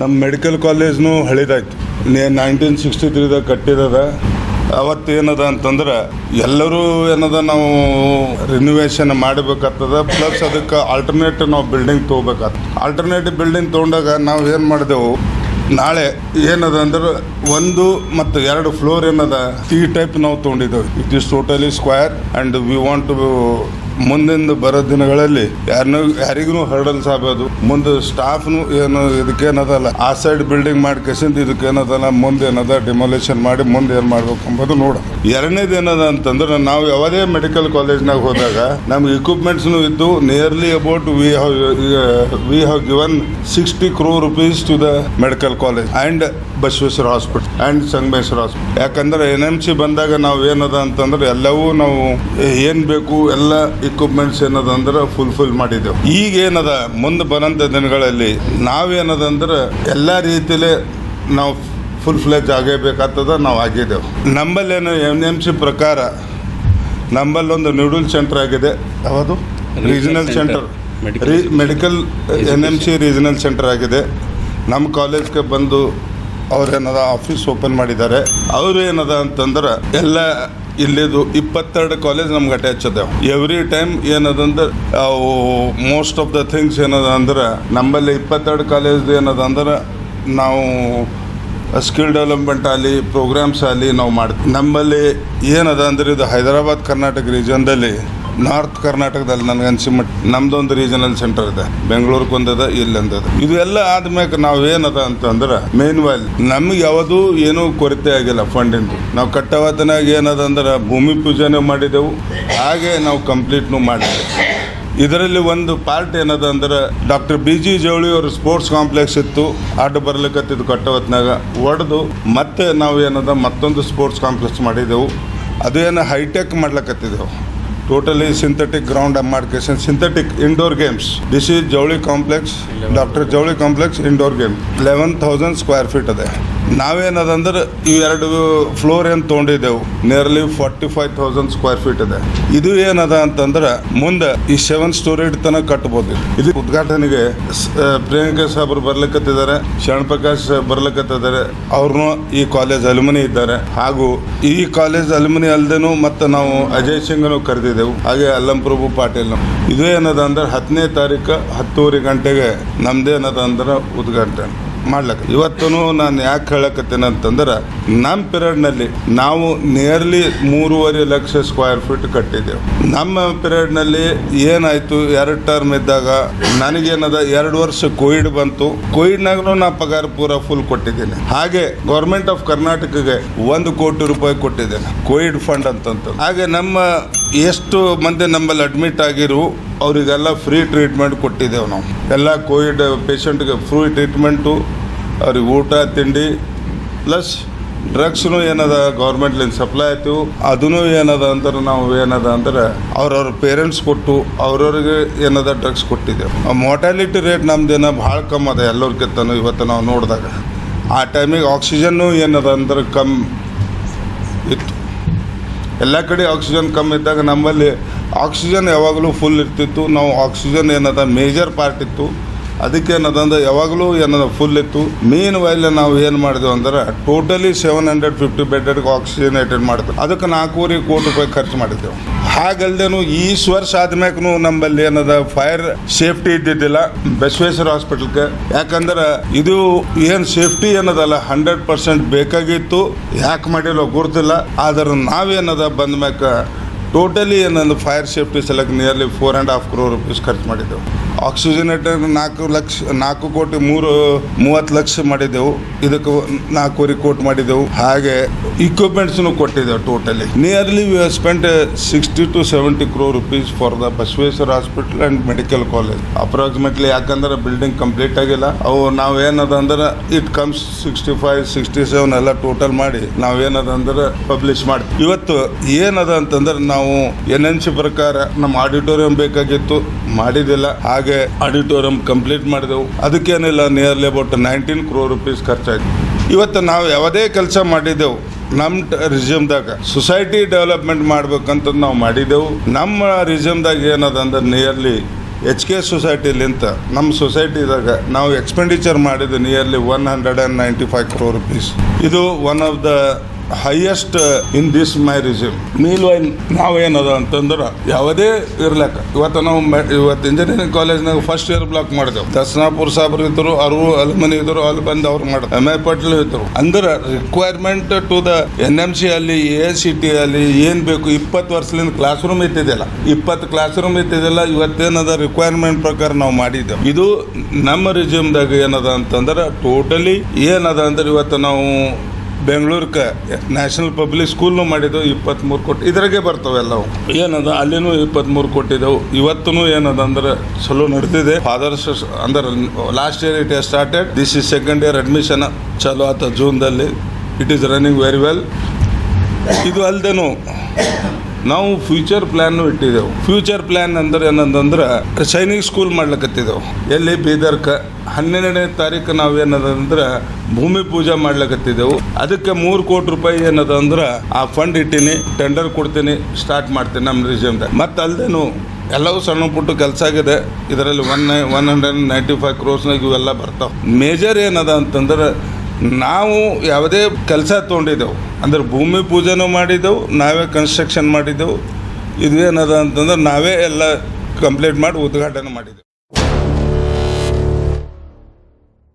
ನಮ್ಮ ಮೆಡಿಕಲ್ ಕಾಲೇಜ್ನು ಹಳಿದಾಯ್ತು. ನೈನ್ಟೀನ್ ಸಿಕ್ಸ್ಟಿ ತ್ರೀದಾಗ ಕಟ್ಟಿದದ. ಅವತ್ತು ಏನದ ಅಂತಂದ್ರೆ ಎಲ್ಲರೂ ಏನದ ನಾವು ರಿನೋವೇಷನ್ ಮಾಡಬೇಕಾಗ್ತದ. ಪ್ಲಸ್ ಅದಕ್ಕೆ ಆಲ್ಟರ್ನೇಟ್ ನಾವು ಬಿಲ್ಡಿಂಗ್ ತೊಗೋಬೇಕಾಗ್ತದೆ. ಆಲ್ಟರ್ನೇಟಿವ್ ಬಿಲ್ಡಿಂಗ್ ತೊಗೊಂಡಾಗ ನಾವು ಏನು ಮಾಡಿದೆವು? ನಾಳೆ ಏನದ ಅಂದ್ರೆ ಒಂದು ಮತ್ತು ಎರಡು ಫ್ಲೋರ್ ಏನದ? ಈ ಟೈಪ್ ನಾವು ತೊಗೊಂಡಿದ್ದೇವೆ it is totally square and we want to ಮುಂದಿನ ಬರೋ ದಿನಗಳಲ್ಲಿ ಯಾರನ್ನೂ ಯಾರಿಗೂ ಹರ್ಡಲ್ಸ್ ಆಗ್ಬೋದು ಮುಂದೆ ಸ್ಟಾಫ್ನು ಏನು ಇದಕ್ಕೇನದಲ್ಲ, ಆ ಸೈಡ್ ಬಿಲ್ಡಿಂಗ್ ಮಾಡ್ಕೇಸಿಂದ ಇದಕ್ಕೇನದಲ್ಲ, ಮುಂದೆ ಏನದ ಡಿಮೊಲೇಷನ್ ಮಾಡಿ ಮುಂದೆ ಏನು ಮಾಡ್ಬೇಕು ಅಂಬೋದು ನೋಡ. ಎರಡನೇದು ಏನದ ಅಂತಂದ್ರೆ ನಾವು ಯಾವುದೇ ಮೆಡಿಕಲ್ ಕಾಲೇಜ್ನಾಗ ಹೋದಾಗ ನಮ್ಗೆ ಇಕ್ವಿಪ್ಮೆಂಟ್ಸ್ನು ಇದ್ದು nearly about we have we have given sixty crore rupees to the medical college and Basaveshwara hospital and Sangameshwara hospital. ಯಾಕಂದ್ರೆ ಎನ್ ಎಂ ಸಿ ಬಂದಾಗ ನಾವು ಏನದ ಅಂತಂದ್ರೆ ಎಲ್ಲವೂ ನಾವು ಏನು ಬೇಕು ಎಲ್ಲ ಇಕ್ವಿಪ್ಮೆಂಟ್ಸ್ ಏನದ ಅಂದ್ರೆ ಫುಲ್ಫಿಲ್ ಮಾಡಿದ್ದೆವು. ಈಗ ಏನದ? ಮುಂದೆ ಬರೋಂಥ ದಿನಗಳಲ್ಲಿ ನಾವೇನದ ಅಂದ್ರೆ ಎಲ್ಲ ರೀತಿಯಲ್ಲಿ ನಾವು ಫುಲ್ ಫ್ಲೆಜ್ ಆಗೇಬೇಕಾಗ್ತದ ನಾವು ಆಗಿದ್ದೆವು. ನಮ್ಮಲ್ಲೇನು ಎನ್ ಎಂ ಸಿ ಪ್ರಕಾರ ನಮ್ಮಲ್ಲೊಂದು ನ್ಯೂಡಲ್ ಸೆಂಟರ್ ಆಗಿದೆ. ಯಾವುದು? Regional centre medical N M C regional centre ಆಗಿದೆ. ನಮ್ಮ ಕಾಲೇಜ್ಗೆ ಬಂದು ಅವ್ರೇನದ ಆಫೀಸ್ ಓಪನ್ ಮಾಡಿದ್ದಾರೆ, ಅವ್ರು ಏನದ ಅಂತಂದ್ರೆ ಎಲ್ಲ ಇಲ್ಲಿದು ಇಪ್ಪತ್ತೆರಡು ಕಾಲೇಜ್ ನಮ್ಗೆ ಅಟ್ಯಾಚ್ ಅದಾವ ಎವ್ರಿ ಟೈಮ್ ಏನದಂದ್ರೆ ಅವು ಮೋಸ್ಟ್ ಆಫ್ ದ ಥಿಂಗ್ಸ್ ಏನದ ಅಂದ್ರೆ, ನಮ್ಮಲ್ಲಿ ಇಪ್ಪತ್ತೆರಡು ಕಾಲೇಜ್ ಏನದ ಅಂದ್ರೆ, ನಾವು ಸ್ಕಿಲ್ ಡೆವಲಪ್ಮೆಂಟ್ ಆಗಲಿ ಪ್ರೋಗ್ರಾಮ್ಸ್ ಆಗಲಿ ನಾವು ಮಾಡ್ತೀವಿ. ನಮ್ಮಲ್ಲಿ ಏನದ ಅಂದ್ರೆ ಇದು ಹೈದರಾಬಾದ್ ಕರ್ನಾಟಕ ರೀಜನ್ದಲ್ಲಿ ನಾರ್ತ್ ಕರ್ನಾಟಕದಲ್ಲಿ ನನಗೆ ಅನ್ಸಿಮಟ್ ನಮ್ದೊಂದು ರೀಜನಲ್ ಸೆಂಟರ್ ಇದೆ. ಬೆಂಗಳೂರಿಗೆ ಒಂದದ ಅಂದದ ಇದು ಎಲ್ಲ ಆದ್ಮೇಲೆ ನಾವು ಏನದ ಅಂತಂದ್ರೆ ಮೇನ್ ವೈಲ್ ನಮ್ಗೆ ಯಾವುದು ಏನೂ ಕೊರತೆ ಆಗಿಲ್ಲ ಫಂಡಿಂದು ನಾವು ಕಟ್ಟವತನಾಗ ಏನದ ಅಂದ್ರೆ, ಭೂಮಿ ಪೂಜೆನೂ ಮಾಡಿದೆವು. ಹಾಗೆ ನಾವು ಕಂಪ್ಲೀಟ್ನು ಮಾಡಿದೆವು. ಇದರಲ್ಲಿ ಒಂದು ಪಾರ್ಟ್ ಏನದ ಅಂದ್ರೆ ಡಾಕ್ಟರ್ ಬಿ ಜಿ ಜವಳಿ ಅವರು ಸ್ಪೋರ್ಟ್ಸ್ ಕಾಂಪ್ಲೆಕ್ಸ್ ಇತ್ತು. ಆಟ ಬರ್ಲಿಕ್ಕತ್ತಿದ್ದು ಕಟ್ಟವತ್ನಾಗ. ಒಡೆದು ಮತ್ತೆ ನಾವು ಏನದ ಮತ್ತೊಂದು ಸ್ಪೋರ್ಟ್ಸ್ ಕಾಂಪ್ಲೆಕ್ಸ್ ಮಾಡಿದೆವು. ಅದೇನು ಹೈಟೆಕ್ ಮಾಡ್ಲಕತ್ತಿದ್ದೆವು totally synthetic ground ಮಾಡ್ಕೇಶನ್ synthetic indoor games this is Javali complex doctor Javali complex indoor game eleven thousand square feet ಅದೇ ನಾವೇನದಂದ್ರೆ ಇವೆರಡು ಫ್ಲೋರ್ ಏನು ತೊಗೊಂಡಿದ್ದೆವು? Nearly forty five thousand square feet ಇದೆ. ಇದು ಏನದ ಅಂತಂದ್ರೆ ಮುಂದೆ ಈ ಸೆವೆನ್ ಸ್ಟೋರಿ ತನಕ ಕಟ್ಬೋದು ಇದು ಉದ್ಘಾಟನೆಗೆ ಪ್ರಿಯಾಂಕಾ ಸಾಬ್ರು ಬರ್ಲಿಕ್ಕತ್ತಿದ್ದಾರೆ ಶರಣ್ ಪ್ರಕಾಶ್ ಬರ್ಲಿಕ್ಕತ್ತಿದ್ದಾರೆ ಅವ್ರನ್ನೂ ಈ ಕಾಲೇಜ್ ಅಲ್ಮನಿ ಇದ್ದಾರೆ. ಹಾಗೂ ಈ ಕಾಲೇಜ್ ಅಲ್ಮನಿ ಅಲ್ದೇನು ಮತ್ತು ನಾವು ಅಜಯ್ ಸಿಂಗ್ನು ಕರೆದಿದ್ದೆವು, ಹಾಗೆ ಅಲ್ಲಂ ಪ್ರಭು ಪಾಟೀಲ್ ಇದು ಏನದ ಅಂದ್ರೆ ಹತ್ತನೇ ತಾರೀಕು ಹತ್ತೂವರೆ ಗಂಟೆಗೆ ನಮ್ದೇನದ ಅಂದ್ರೆ ಉದ್ಘಾಟನೆ. ಮಾಡ್ಲಕ್ಕ. ಇವತ್ತು ನಾನು ಯಾಕೆ ಹೇಳಕತ್ತೇನೆ ಅಂತಂದ್ರೆ ನಮ್ಮ ಪಿರಿಯಡ್ನಲ್ಲಿ ನಾವು ನಿಯರ್ಲಿ ಮೂರುವರೆ ಲಕ್ಷ ಸ್ಕ್ವೇರ್ ಫೀಟ್ ಕಟ್ಟಿದ್ದೇವೆ. ನಮ್ಮ ಪಿರಿಯಡ್ನಲ್ಲಿ ಏನಾಯ್ತು? ಎರಡು ಟರ್ಮ್ ಇದ್ದಾಗ ನನಗೇನದ? ಎರಡು ವರ್ಷ ಕೋವಿಡ್ ಬಂತು. ಕೋವಿಡ್ನಾಗೂ ನಾ ಪಗಾರ ಪೂರ ಫುಲ್ ಕೊಟ್ಟಿದ್ದೇನೆ. ಹಾಗೆ ಗೌರ್ಮೆಂಟ್ ಆಫ್ ಕರ್ನಾಟಕಗೆ ಒಂದು ಕೋಟಿ ರೂಪಾಯಿ ಕೊಟ್ಟಿದ್ದೇನೆ. ಕೋವಿಡ್ ಫಂಡ್ ಅಂತಂತ ಹಾಗೆ ನಮ್ಮ ಎಷ್ಟು ಮಂದಿ ನಮ್ಮಲ್ಲಿ ಅಡ್ಮಿಟ್ ಆಗಿರು ಅವರಿಗೆಲ್ಲ ಫ್ರೀ ಟ್ರೀಟ್ಮೆಂಟ್ ಕೊಟ್ಟಿದ್ದೇವೆ ನಾವು. ಎಲ್ಲ ಕೋವಿಡ್ ಪೇಷಂಟ್ಗೆ ಫ್ರೀ ಟ್ರೀಟ್ಮೆಂಟು ಅವ್ರಿಗೆ ಊಟ, ತಿಂಡಿ ಪ್ಲಸ್ ಡ್ರಗ್ಸ್ನು ಏನದ ಗೌರ್ಮೆಂಟ್ಲಿಂದ ಸಪ್ಲೈ ಆಯ್ತು. ಅದನ್ನು ಏನದ ಅಂದ್ರೆ ನಾವು ಏನದ ಅಂದ್ರೆ ಅವ್ರವ್ರ ಪೇರೆಂಟ್ಸ್ ಕೊಟ್ಟು ಅವ್ರವ್ರಿಗೆ ಏನದ ಡ್ರಗ್ಸ್ ಕೊಟ್ಟಿದ್ದೇವೆ. ಮೋಟಾಲಿಟಿ ರೇಟ್ ನಮ್ದೇನ ಭಾಳ ಕಮ್ಮಿ ಅದ ಎಲ್ಲರಿಗಿಂತನೂ ಇವತ್ತು ನಾವು ನೋಡಿದಾಗ. ಆ ಟೈಮಿಗೆ ಆಕ್ಸಿಜನ್ನು ಏನದ ಅಂದ್ರೆ ಕಮ್ಮಿ ಇತ್ತು. ಎಲ್ಲ ಕಡೆ ಆಕ್ಸಿಜನ್ ಕಮ್ಮಿ ಇದ್ದಾಗ ನಮ್ಮಲ್ಲಿ ಆಕ್ಸಿಜನ್ ಯಾವಾಗಲೂ ಫುಲ್ ಇರ್ತಿತ್ತು. ನಾವು ಆಕ್ಸಿಜನ್ ಏನದ ಮೇಜರ್ ಪಾರ್ಟ್ ಇತ್ತು. ಅದಕ್ಕೆ ಏನದಂದ್ರೆ ಯಾವಾಗಲೂ ಏನದ ಫುಲ್ ಇತ್ತು. ಮೇನ್ ವೈಲ್ ನಾವು ಏನು ಮಾಡಿದೆವು ಅಂದ್ರೆ ಟೋಟಲಿ ಸೆವೆನ್ ಹಂಡ್ರೆಡ್ ಫಿಫ್ಟಿ ಬೆಡ್ಗೆ ಆಕ್ಸಿಜನೇಟೆಡ್ ಮಾಡಿದ್ವಿ. ಅದಕ್ಕೆ ನಾಲ್ಕೂವರೆ ಕೋಟಿ ರೂಪಾಯಿ ಖರ್ಚು ಮಾಡಿದ್ದೆವು. ಹಾಗಲ್ದೇನು ಈ ವರ್ಷ ಆದ್ಮೇಕೂ ನಮ್ಮಲ್ಲಿ ಏನದ ಫೈರ್ ಸೇಫ್ಟಿ ಇದ್ದಿದ್ದಿಲ್ಲ ಬಸವೇಶ್ವರ ಹಾಸ್ಪಿಟಲ್ಗೆ ಯಾಕಂದ್ರೆ ಇದು ಏನು ಸೇಫ್ಟಿ ಏನದಲ್ಲ ಹಂಡ್ರೆಡ್ ಪರ್ಸೆಂಟ್ ಬೇಕಾಗಿತ್ತು. ಯಾಕೆ ಮಾಡಿಲ್ಲ ಗೊತ್ತಿಲ್ಲ ಆದ್ರೆ ನಾವೇನದ ಬಂದ ಮ್ಯಾಕ ಟೋಟಲಿ ಏನೊಂದು ಫೈರ್ ಸೇಫ್ಟಿ ಸಲಕ್ಕೆ nearly four and half crore rupees ಖರ್ಚು ಮಾಡಿದ್ದೆವು. ಆಕ್ಸಿಜನೇಟರ್ ನಾಲ್ಕು ಲಕ್ಷ, ನಾಲ್ಕು ಕೋಟಿ ಮೂರು, ಮೂವತ್ತು ಲಕ್ಷ ಮಾಡಿದೆವು ಇದಕ್ಕೆ ನಾಲ್ಕೂವರೆ ಕೋಟಿ ಮಾಡಿದೆವು ಹಾಗೆ ಇಕ್ವಿಪ್ಮೆಂಟ್ಸ್ನು ಕೊಟ್ಟಿದ್ದೆವು totally nearly we spend sixty to seventy crore rupees for the Basaveshwara hospital and medical college approximately ಯಾಕಂದ್ರೆ ಬಿಲ್ಡಿಂಗ್ ಕಂಪ್ಲೀಟ್ ಆಗಿಲ್ಲ. ಅವು ನಾವು ಏನದ ಅಂದ್ರೆ it comes sixty five sixty seven ಎಲ್ಲ ಟೋಟಲ್ ಮಾಡಿ ನಾವು ಏನದ ಅಂದ್ರೆ ಪಬ್ಲಿಷ್ ಮಾಡ್ತೀವಿ ಇವತ್ತು ಏನದ ಅಂತಂದ್ರೆ ನಾವು ಎನ್ ಎನ್ ಸಿ ಪ್ರಕಾರ ನಮ್ಮ ಆಡಿಟೋರಿಯಂ ಬೇಕಾಗಿತ್ತು. ಮಾಡಿದಿಲ್ಲ ಹಾಗೆ ಆಡಿಟೋರಿಯಂ ಕಂಪ್ಲೀಟ್ ಮಾಡಿದೆವು. ಅದಕ್ಕೇನಿಲ್ಲ nearly about nineteen crore rupees ಖರ್ಚಾಯಿತು. ಇವತ್ತು ನಾವು ಯಾವುದೇ ಕೆಲಸ ಮಾಡಿದೆವು. ನಮ್ಮ ರಿಸ್ಯೂಮ್ದಾಗ ಸೊಸೈಟಿ ಡೆವಲಪ್ಮೆಂಟ್ ಮಾಡ್ಬೇಕಂತ ನಾವು ಮಾಡಿದೆವು. ನಮ್ಮ ರಿಜ್ಯೂಮ್ದಾಗ ಏನದ ಅಂದ್ರೆ ನಿಯರ್ಲಿ ಎಚ್ ಕೆ ಸೊಸೈಟಿಲಿಂತ ನಮ್ಮ ಸೊಸೈಟಿದಾಗ ನಾವು ಎಕ್ಸ್ಪೆಂಡಿಚರ್ ಮಾಡಿದ್ದು nearly one hundred and ninety five crore rupees ಇದು one of the highest in this marriage meal wine ನಾವೇನದ ಅಂತಂದ್ರೆ ಯಾವುದೇ ಇರ್ಲಕ್ಕ. ಇವತ್ತು ನಾವು ಇವತ್ತು ಇಂಜಿನಿಯರಿಂಗ್ ಕಾಲೇಜ್ನಾಗ ಫಸ್ಟ್ ಇಯರ್ ಬ್ಲಾಕ್ ಮಾಡಿದೆವು. ದರ್ಶನಾಪುರ ಸಾಬ್ರು ಇದ್ದರು ಅವರು ಅಲ್ಮನಿ ಇದ್ದರು, ಅಲ್ಲಿ ಬಂದು ಅವ್ರು ಮಾಡಿದ್ರು. M A. ಪಟ್ಲು ಇದ್ದರು. ಅಂದ್ರೆ requirement to the N M C ಅಲ್ಲಿ ಎ ಸಿ ಟಿ ಅಲ್ಲಿ ಏನು ಬೇಕು ಇಪ್ಪತ್ತು ವರ್ಷದಿಂದ ಕ್ಲಾಸ್ ರೂಮ್ ಇತ್ತಿದ್ದಿಲ್ಲ ಇಪ್ಪತ್ತು ಕ್ಲಾಸ್ ರೂಮ್ ಇತ್ತಿದ್ದಿಲ್ಲ ಇವತ್ತೇನದ ರಿಕ್ವೈರ್ಮೆಂಟ್ ಪ್ರಕಾರ ನಾವು ಮಾಡಿದ್ದೆವು. ಇದು ನಮ್ಮ ರಿಸ್ಯೂಮ್ದಾಗ ಏನದ ಅಂತಂದ್ರೆ ಟೋಟಲಿ ಏನದ ಅಂದ್ರೆ ಇವತ್ತು ನಾವು ಬೆಂಗಳೂರಿಗೆ ನ್ಯಾಷನಲ್ ಪಬ್ಲಿಕ್ ಸ್ಕೂಲ್ನು ಮಾಡಿದ್ದೆವು ಇಪ್ಪತ್ತ್ಮೂರು ಕೋಟಿ. ಇದ್ರಾಗೆ ಬರ್ತವೆ ಎಲ್ಲವು. ಏನದ? ಅಲ್ಲಿನೂ ಇಪ್ಪತ್ತ್ಮೂರು ಕೊಟ್ಟಿದ್ದೆವು ಇವತ್ತೂ ಏನದ ಅಂದ್ರೆ ಚಲೋ ನಡೆದಿದೆ. ಫಾದರ್ಸ್ ಅಂದ್ರೆ last year it is started this is second year admission ಚಲೋ ಆತ ಜೂನ್ದಲ್ಲಿ. It is running very well ಇದು ಅಲ್ಲದೇನು ನಾವು ಫ್ಯೂಚರ್ ಪ್ಲಾನ್ ಇಟ್ಟಿದ್ದೆವು. ಫ್ಯೂಚರ್ ಪ್ಲ್ಯಾನ್ ಅಂದ್ರೆ ಏನಂತಂದ್ರೆ ಸೈನಿಕ್ ಸ್ಕೂಲ್ ಮಾಡ್ಲಕತ್ತಿದ್ದೆವು. ಎಲ್ಲಿ ಬೀದರ್ಕ? ಹನ್ನೆರಡನೇ ತಾರೀಕು ನಾವು ಏನದಂದ್ರೆ ಭೂಮಿ ಪೂಜೆ ಮಾಡ್ಲಕತ್ತಿದ್ದೆವು. ಅದಕ್ಕೆ ಮೂರು ಕೋಟಿ ರೂಪಾಯಿ ಏನದ ಅಂದ್ರೆ ಆ ಫಂಡ್ ಇಟ್ಟಿನಿ ಟೆಂಡರ್ ಕೊಡ್ತೀನಿ ಸ್ಟಾರ್ಟ್ ಮಾಡ್ತೀನಿ ನಮ್ಮ ರಿಸ್ಯೂಮ್ದಾಗ ಮತ್ತೆ ಅಲ್ಲದೇನು ಎಲ್ಲವೂ ಸಣ್ಣ ಪುಟ್ಟ ಕೆಲಸ ಆಗಿದೆ. ಇದರಲ್ಲಿ one one hundred ninety five ಕ್ರೋರ್ಸ್ನಾಗ ಇವೆಲ್ಲ ಬರ್ತಾವೆ. ಮೇಜರ್ ಏನದ ಅಂತಂದ್ರೆ ನಾವು ಯಾವುದೇ ಕೆಲಸ ತೊಗೊಂಡಿದ್ದೆವು. ಅಂದ್ರೆ ಭೂಮಿ ಪೂಜೆನೂ ಮಾಡಿದ್ದೆವು, ನಾವೇ ಕನ್ಸ್ಟ್ರಕ್ಷನ್ ಮಾಡಿದ್ದೆವು. ಇದು ಏನದ ಅಂತಂದ್ರೆ ನಾವೇ ಎಲ್ಲ ಕಂಪ್ಲೀಟ್ ಮಾಡಿ ಉದ್ಘಾಟನೆ ಮಾಡಿದ್ದೆವು.